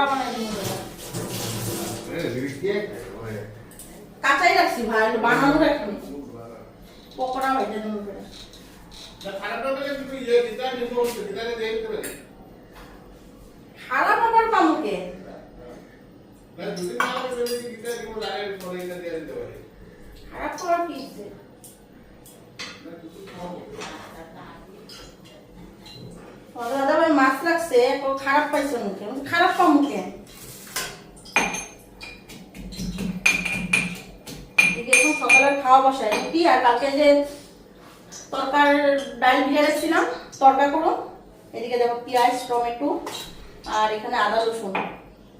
পকোড়া বানাই দিব কাঁচাই রাখছি ভাই বানানো রাখি পকোড়া দিব খারাপ আবার পামুকে খারাপ করার কি? ও খারাপ পাইছে মুখে খারাপ পাও মুখে সকালের খাওয়া বসায় রুটি আর কালকে যে তরকার ডাল ভিজে তরকা করো এদিকে দেখো পেঁয়াজ, টমেটো আর এখানে আদা রসুন।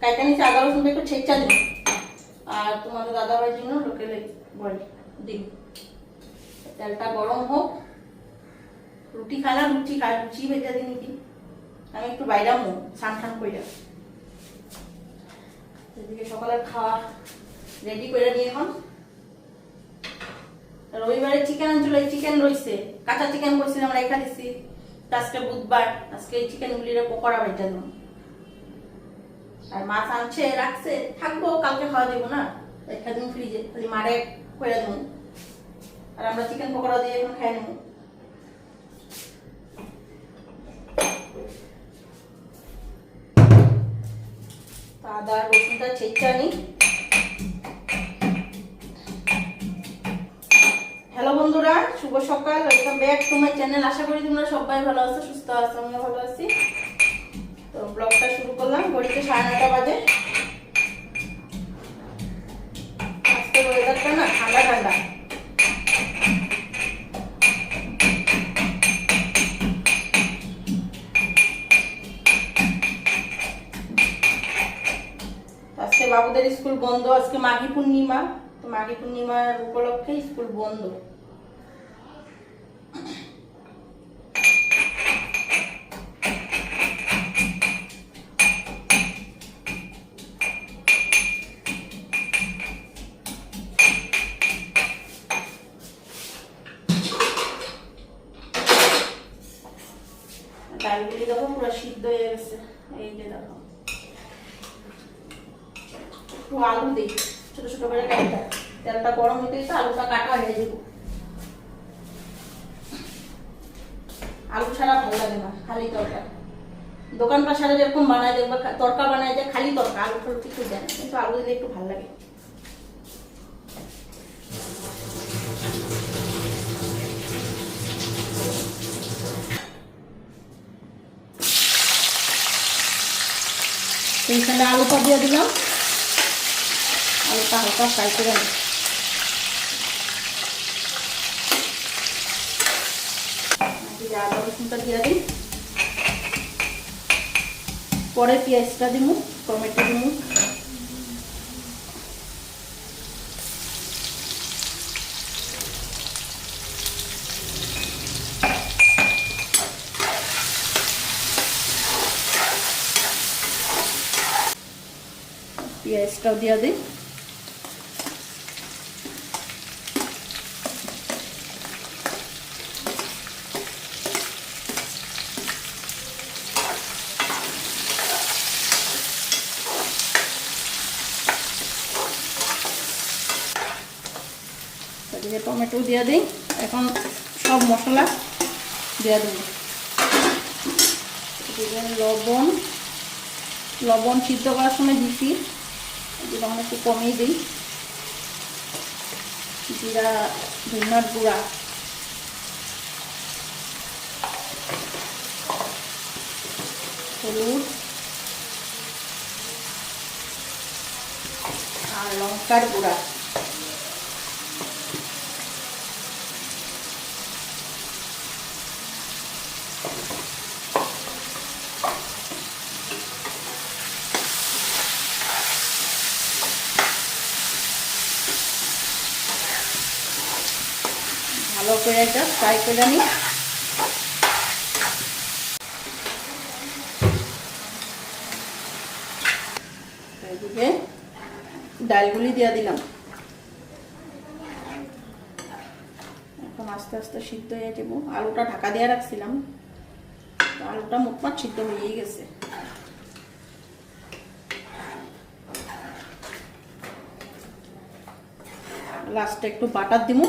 কাইটা নিচে আদা রসুনটা একটু ছেঁচা দিন আর তোমাদের দাদা ভাইয়ের জন্য লোকেল বল দিন তেলটা গরম হোক। রুটি না লুচি খায় লুচি ভেজা দিন কি আমি একটু বাইরে মো স্নান টান কইরা। এদিকে সকালের খাওয়া রেডি করে নিয়ে এখন। রবিবারে চিকেন আনছিল চিকেন রইছে। কাঁচা চিকেন করছিলাম রেখা দিছি। তো আজকে বুধবার, আজকে এই চিকেন গুলিরে পকোড়া ভাইটা দিন আর মাছ আনছে, রাখছে, থাকব, কালকে খাওয়া দেবো না। রেখা দিন ফ্রিজে খালি মারে করে দেবো। আর আমরা চিকেন পকোড়া দিয়ে এখন খাই নেব। আদা, রসুনটা ছেঁচা হ্যালো বন্ধুরা, শুভ সকাল। Welcome back to my channel আশা করি তোমরা সবাই ভালো আছো, সুস্থ আছো, আমিও ভালো আছি। তো ব্লগটা শুরু করলাম। ঘড়িতে সাড়ে নটা বাজে। বন্ধ, আজকে মাঘী পূর্ণিমা, তো মাঘী পূর্ণিমার উপলক্ষে স্কুল বন্ধ। ডালগুলি দেখো, পুরো সিদ্ধ হয়ে গেছে। এই যে দেখো। একটু আলু দিই। ছোট ছোট করে কাটা তেলটা গরম হতে তো আলুটা কাটা হয়ে যাবে। আলু ছাড়া ভালো লাগে না, খালি তরকা দোকান পাশারে যেরকম বানায় দেখবা তরকা বানায় যে খালি তরকা, আলু টালু কিছু দেয় কিন্তু আলু দিলে একটু ভালো লাগে। তো এখানে আলুটা দিয়ে দিলাম। আলুটা হালকা ফ্রাই করে যে আদা রসুনটা দিয়ে দিই। পরে পেঁয়াজটা দিব, টমেটো দিব। পেঁয়াজটাও দিয়ে দিই। এদিকে টমেটো দিয়ে দিই, এখন সব মশলা দিয়ে দেব এদিকে লবণ লবণ সিদ্ধ করার সময় দিছি আমরা একটু কমিয়ে দিই। জিরা, ধনিয়ার গুঁড়া। হলুদ। আর লঙ্কার গুঁড়া। করে একটা ফ্রাই করে নিই। ডালগুলি দিয়ে দিলাম। এখন আস্তে আস্তে সিদ্ধ হয়ে যাব। আলুটা ঢাকা দিয়ে রাখছিলাম। আলুটা মোটমাট সিদ্ধ হয়েই গেছে। লাস্টে একটু বাটার দিমু।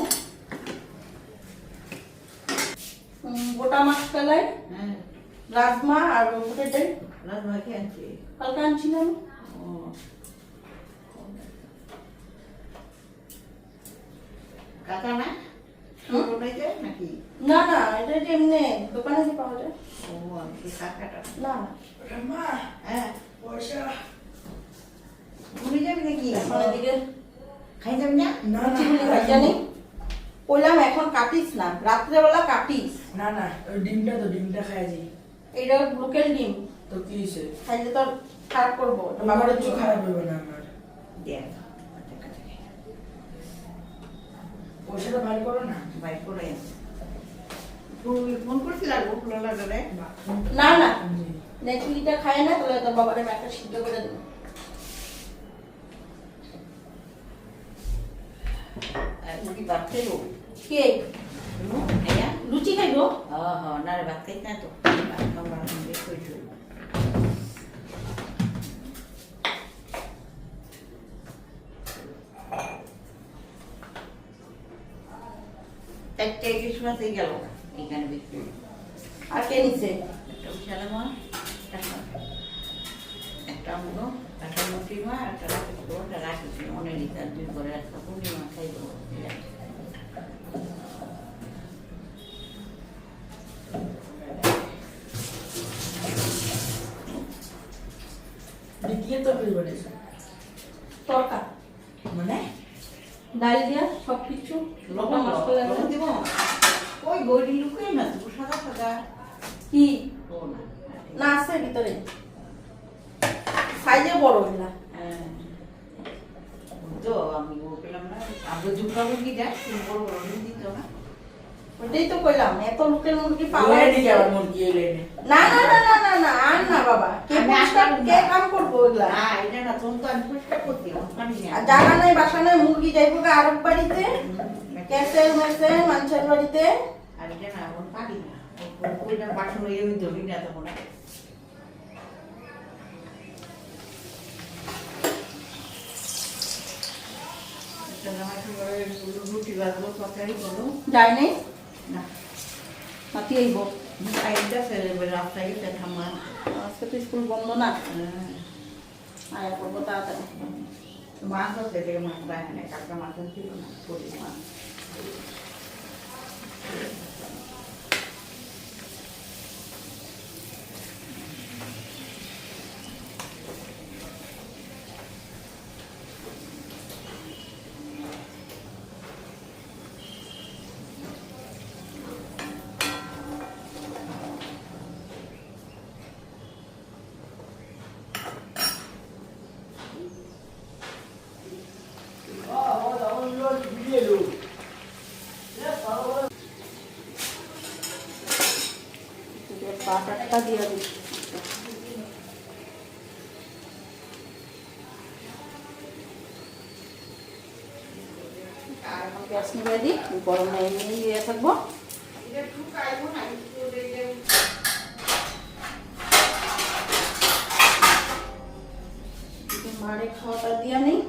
কালাই হ্যাঁ। রাজমা আর বুটের ডাল রাজমা খেয়ে আনছি? কালকে আনছিলাম কাঁচা না? নাকি? না না এটা যে এমনি দোকানে যে পাওয়া যায়। ও আমি কি কাঁচাটা না মা হ্যাঁ। পয়সা। ঘুরে যাবি নাকি? এখন এদিকে। খাই যাবি না? না লুচি গুলি কইলাম এখন কাটিস না রাত্রেবেলা কাটিস। না না ওই ডিমটা তো ডিমটা খাইছি এটা লোকাল ডিম। তো কি হয়েছে খাইলে তোর খারাপ করব। বাবার একটু খারাপ হবে না আমার। দেখ কাঁচা পয়সাটা ভাই করো না? বাইর করে তুই ফোন করছিল আর ভোক লাগলে না না। নেচুলিটা খায় না তাহলে তোর বাবারে একটা সিদ্ধ করে দেবো। আর কি ভাত খাইবো কে খাইয়া লুচি খাইবো? হ্যাঁ হ্যাঁ না রে ভাত খাইস না তো। ভাত খাবার বেশ হয়েছিল চারটে গেল। এখানে বিক্রি আর কে নিছে? একটা বিশাল মাছ একটা একটা আমলো একটা মুটি মাছ একটা রাখি নিতাম দুই করে একটা পূর্ণিমা খাইব বিকিয়ে তো করি বলেছে তরকা মানে ডাল দিয়া সব কিছু লবণ মাছ করে লবণ দিব ওই গড়ি লুকাই না তো সাদা সাদা কি ও না না আছে ভিতরে সাইজে বড় এগুলা হ্যাঁ। তো আমি ও পেলাম না আমরা দুর্গাপুর কি যাই তুমি বড় বড় ডিম দিত না ওইটাই তো কইলাম এত লোকের মুরগি পাওয়া পাওয়াই যায় দিকে আবার মুরগি এলে এনে না না না না না না আর না বাবা কে আমি পরিষ্কার আসলাম কে না। কাম করব ওগুলা না এটা না তুমি তো আমি পরিষ্কার করতে পারি আর জায়গা নাই। বাসা নাই মুরগি যাইবো আরব বাড়িতে ক্যাসেল মানুষের বাড়িতে। আর এটা না এখন পারি না। ওইটা বাসন এর ধরি না তখন আর। এটা না হয় তোমার রুটি বাজলো তরকারি করো যায় নাই না। নাতি আইব। আজকে তো স্কুল বন্ধ না? হ্যাঁ। আয়া করব তাড়াতাড়ি। মাছ আছে রে মাছ বাইরে না কাকা মাছ ছিল না পুরীর মাছ বাটারটা দিয়ে এখন গ্যাস নিবে দিই গরম এমনি দিয়ে থাকব। মারে খাওয়াটা দিয়া নেই।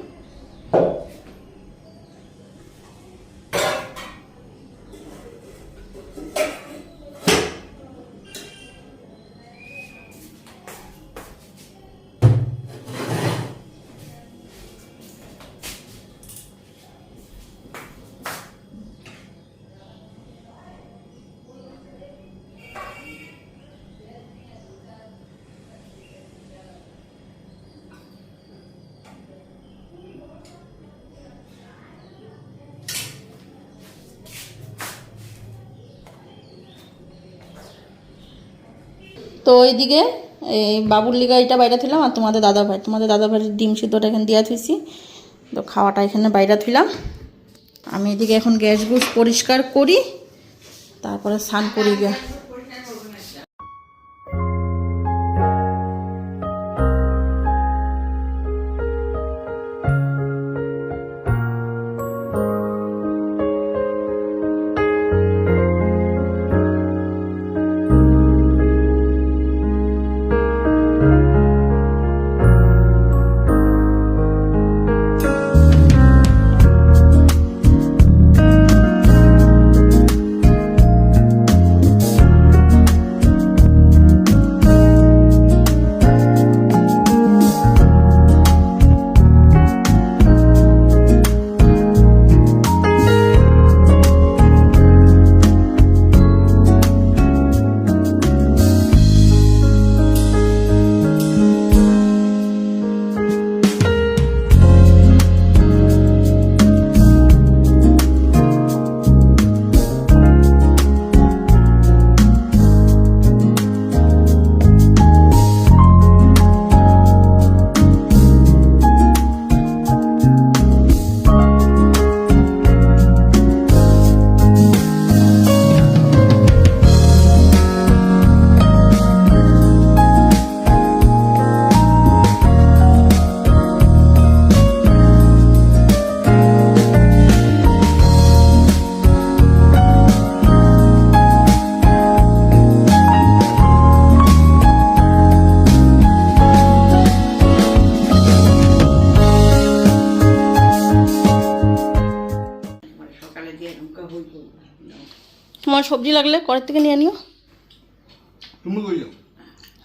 তো ওইদিকে এই বাবুর লিগা এটা বাইরে থইলাম আর তোমাদের দাদা ভাই তোমাদের দাদা ভাইয়ের ডিম সিদ্ধটা এখানে দিয়া থুইছি। তো খাওয়াটা এখানে বাইরে থইলাম। আমি এদিকে এখন গ্যাস গুস পরিষ্কার করি, তারপরে স্নান করি গিয়া। তোমার সবজি লাগলে ঘরের থেকে নিয়ে নিও তুমি কই যাও?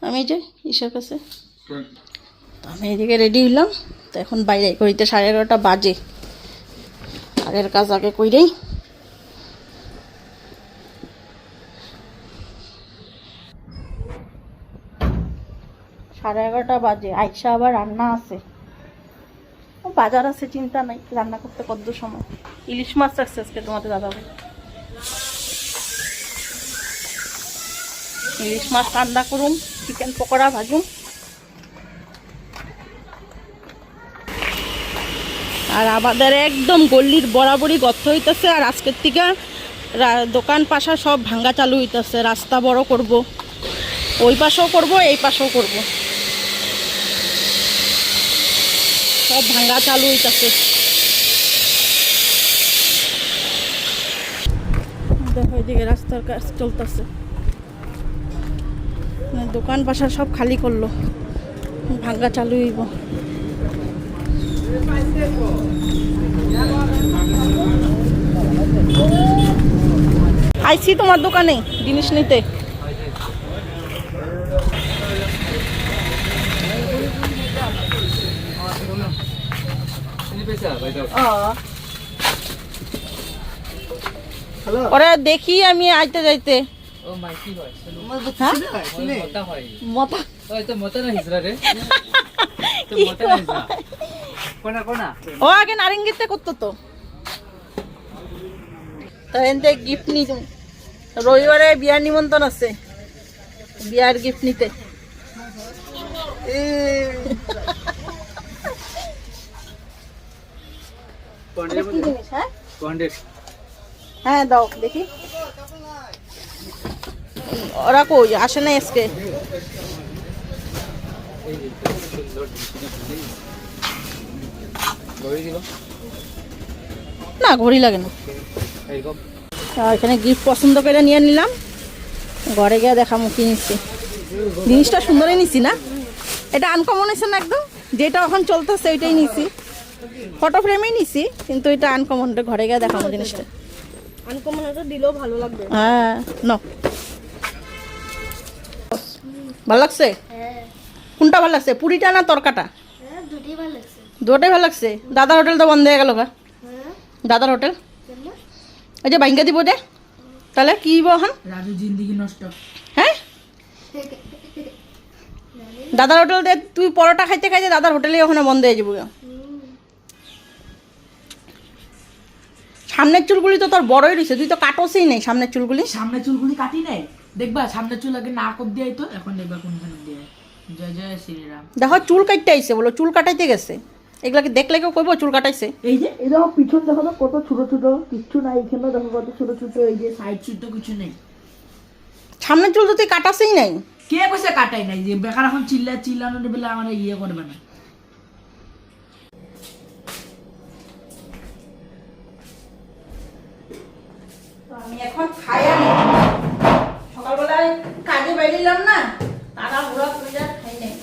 আমি এই যে ঈশার কাছে। তো আমি এদিকে রেডি হইলাম। তো এখন বাইরে করিতে সাড়ে এগারোটা বাজে। আগের কাজ আগে কইরেই। সাড়ে এগারোটা বাজে আইসা আবার রান্না আছে। বাজার আছে, চিন্তা নাই, রান্না করতে কত সময়। ইলিশ মাছ রাখছে আজকে তোমাদের দাদা ভাই। ইলিশ মাছ রান্না করুম চিকেন পকোড়া ভাজুম আর আমাদের একদম গল্লির বরাবরই গর্ত হইতেছে, আর আজকের থেকে দোকান পাশা সব ভাঙ্গা চালু হইতেছে, রাস্তা বড় করব। ওই পাশেও করব, এই পাশেও করব। সব ভাঙ্গা চালু হইতেছে। দেখো এদিকে রাস্তার কাজ চলতেছে। দোকান পাশা সব খালি করল। ভাঙ্গা চালু হইব। আইছি তোমার দোকানে জিনিস নিতে। ওরা দেখি আমি আইতে যাইতে। ও মাই কি হয়? হ্যাঁ? মতা হয়। মতা। ওই তো মতা না হিজরা রে। তো কি মতা না হিজরা কোনা কোনা? ও আগে নারেঙ্গিতে করতো তো। তো এনতে গিফট নি রবিবারে বিয়ার নিমন্ত্রণ আছে। বিয়ার গিফট নিতে এটা কি জিনিস হ্যাঁ? হ্যাঁ দাও দেখি। ওরা কই? আসে না আজকে না ঘড়ি লাগে না। আর এখানে গিফট পছন্দ করে নিয়ে নিলাম। ঘরে গিয়ে দেখামো কি নিচ্ছি। জিনিসটা সুন্দরই নিছি না? এটা আনকমন না একদম? যেটা এখন চলতেছে ওইটাই নিছি ফটো ফ্রেমেই নিছি কিন্তু এটা আনকমন ঘরে গিয়ে দেখামো জিনিসটা। আনকমন এটা দিলেও ভালো লাগবে। হ্যাঁ ন। ভালো লাগছে? হ্যাঁ। কোনটা ভালো লাগছে পুরিটা না তরকাটা? হ্যাঁ দুটোই ভালো লাগছে। দুটাই ভালো লাগছে? দাদার হোটেল তো বন্ধ হয়ে গেল গা। হ্যাঁ। দাদার হোটেল? ওই যে বাইঙ্গা দিব দে। তাহলে কি দিব এখন? রাজু জিন্দিগি নষ্ট। হ্যাঁ? দাদার হোটেল দে তুই পরোটা খাইতে খাইতে দাদার হোটেলে ওখানে বন্ধ হয়ে যাব সামনের চুলগুলি তো তোর বড়ই রয়েছে তুই তো কাটোসই নেই সামনের চুলগুলি। সামনের চুলগুলি কাটি নাই? দেখবা সামনের চুল আগে না কর দিয়ে তো এখন দেখবা কোনখানে দিয়ে জয় জয় শ্রীরাম। দেখো চুল কাটতে আইছে বলো চুল কাটাইতে গেছে। এগুলাকে দেখলে কেউ কইব চুল কাটাইছে? এই যে এই দেখো পিছন দেখো তো কত ছোট ছোট কিচ্ছু নাই এখানে দেখো কত ছোট ছোট এই যে। সাইড তো কিছু নেই। সামনের চুল তো তুই কাটাসই নাই। কে কইছে কাটাই নাই? যে বেকার এখন চিল্লা চিল্লানোর বেলা আমার ইয়ে করবে না। আমি এখন খাই আনি সকালবেলায় কাজে বেরিলাম না, তারা ঘোরা করে যা খাই নাই।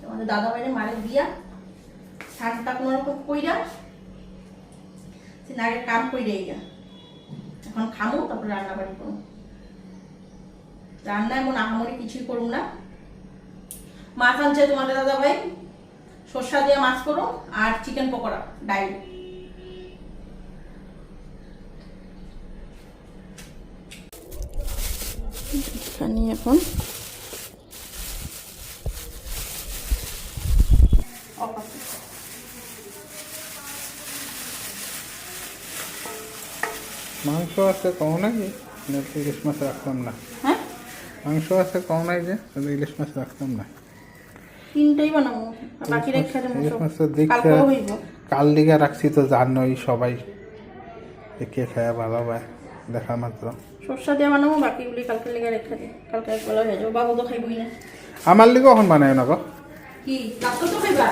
তোমাদের দাদা বাইরে মারে দিয়া, স্নানটা কোনো রকম কইরা সে আগে কাম কইরে গা এখন খামো, তারপর রান্না বাড়ি করুন রান্না এমন আহামরি কিছুই করুন না। মাছ আনছে তোমাদের দাদা ভাই। সর্ষা দিয়ে মাছ করো আর চিকেন পকোড়া, ডাইল। এখানে এখন। মাংস আছে কম নাকি ইলিশ মাছ রাখতাম না। হ্যাঁ? মাংস আছে কম নাই যে? তাহলে ইলিশ মাছ রাখতাম না। তিনটাই বানাবো। বাকি রেখে দেবো ইলিশ মাছ দেখতে কাল দিকে রাখছি তো জানোই সবাই। কে খায় ভালো দেখা মাত্র। সর্ষা দিয়ে বানাবো বাকিগুলি কালকে লেগে রেখে দিই কালকে একবেলা হয়ে যাব। বাবু তো খাইবই না। আমার লিগে এখন বানায় না গো কি? রাত্রে তো খাইবা?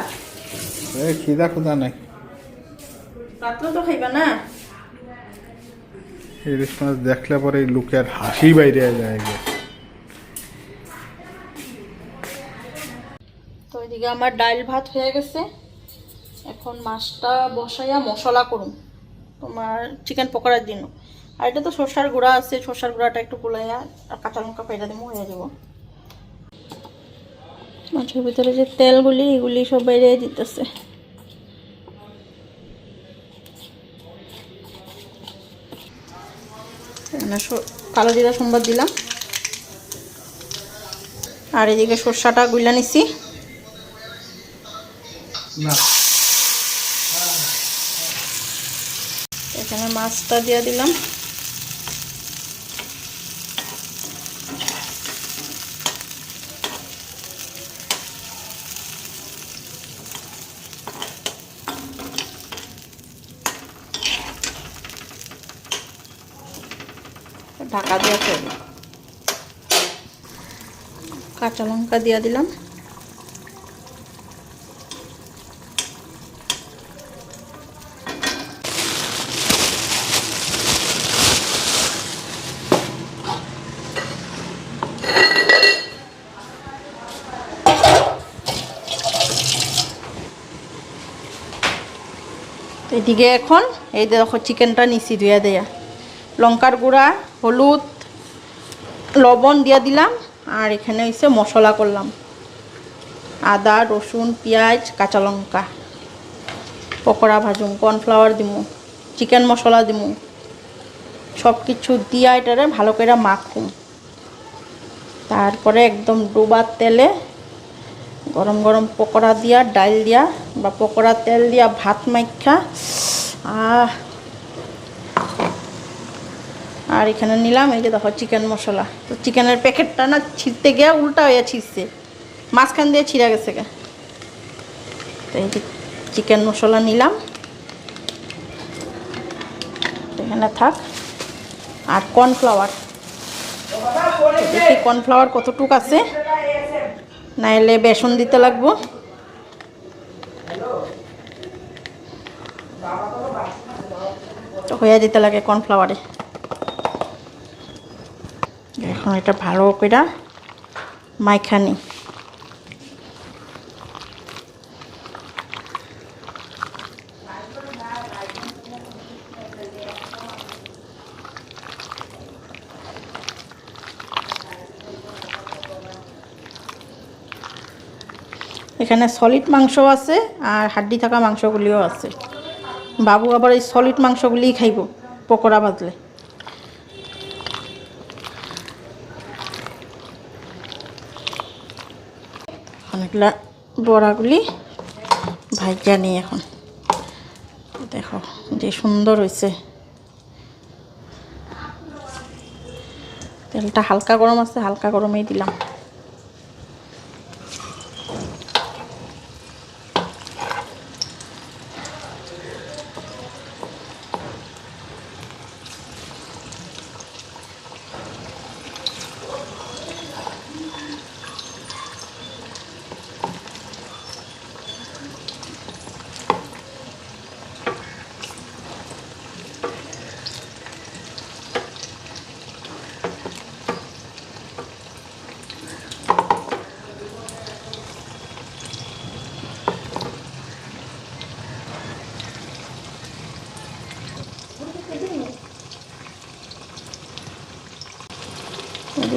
এই খিদা খুদা নাই। রাত্রে তো খাইবা না? ইলিশ মাছ দেখলে পরে এই লোকের হাসি বাইরে যায় গে। তো ওইদিকে আমার ডাইল ভাত হয়ে গেছে। এখন মাছটা বসাইয়া মশলা করুন তোমার চিকেন পকোড়ার জন্য আর এটা তো সর্ষার গুঁড়া আছে সর্ষার গুঁড়াটা একটু গুলাইয়া আর কাঁচা লঙ্কা পাইটা দিয়ে হয়ে যাব। মাছের ভিতরে যে তেলগুলি এগুলি সব বাইরে দিতেছে। কালো জিরা সোমবার দিলাম। আর এদিকে সর্ষাটা গুলা নিছি। এখানে মাছটা দিয়ে দিলাম। ঢাকা দিয়ে করব কাঁচা লঙ্কা দিয়ে দিলাম। এদিকে এখন এই দেখো চিকেনটা নিচি ধুয়ে দেয়া। লঙ্কার গুঁড়া হলুদ, লবণ দিয়া দিলাম আর এখানে হচ্ছে মশলা করলাম। আদা, রসুন, পেঁয়াজ, কাঁচা লঙ্কা। পকোড়া ভাজুম, কর্নফ্লাওয়ার দিমু, চিকেন মশলা দিমু। সব কিছু দিয়া এটারে ভালো করে মাখুম। তারপরে একদম ডোবার তেলে গরম গরম পকোড়া দিয়া, ডাল দিয়া বা পকোড়া তেল দিয়া ভাত মাইখা, আহ আর এখানে নিলাম, এই যে দেখো চিকেন মশলা। তো চিকেনের প্যাকেটটা না ছিঁড়তে গিয়ে উল্টা হয়ে ছিঁড়ছে। মাঝখান দিয়ে ছিঁড়া গেছে গে। তো এই চিকেন মশলা নিলাম। এখানে থাক। আর কর্নফ্লাওয়ার দেখি কর্নফ্লাওয়ার কতটুক আছে। নাইলে বেসন দিতে লাগবো। হয়ে যেতে লাগে কর্নফ্লাওয়ারে এখন এটা ভালো করে মাইখানি। এখানে সলিড মাংস আছে আর হাড্ডি থাকা মাংসগুলিও আছে। বাবু আবার এই সলিড মাংসগুলিই খাইব, পকোড়া বাজলে অনেকগুলা বড়াগুলি ভাইজা নিই এখন। দেখো, যে সুন্দর হয়েছে। তেলটা হালকা গরম আছে, হালকা গরমেই দিলাম।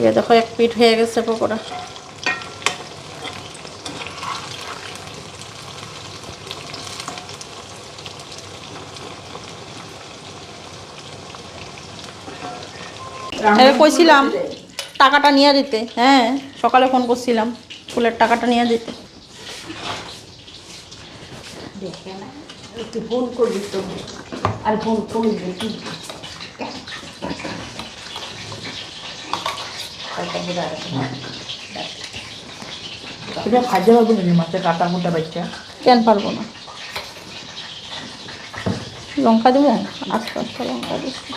এদিকে দেখো, এক পিঠ হয়ে গেছে পকোড়া। কইছিলাম, টাকাটা নিয়ে দিতে। হ্যাঁ সকালে ফোন করছিলাম স্কুলের টাকাটা নিয়ে দিতে। ফোন করবি তো। আর ফোন করবি এটা খাইতে পারব মাছের কেন পারব না। লঙ্কা দেবো? আস্তে আস্তে লঙ্কা দিচ্ছি।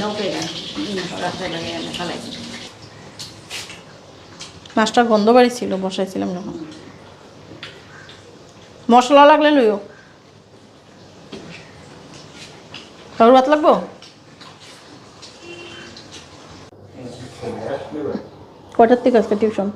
নৌকে রাস্তায় লাগে আমি খালাইছি মাছটা গন্ধ বাড়ি ছিল বসাইছিলাম যখন। মশলা লাগলে লইও। কারোর ভাত লাগবো? কটার থেকে আজকে টিউশন?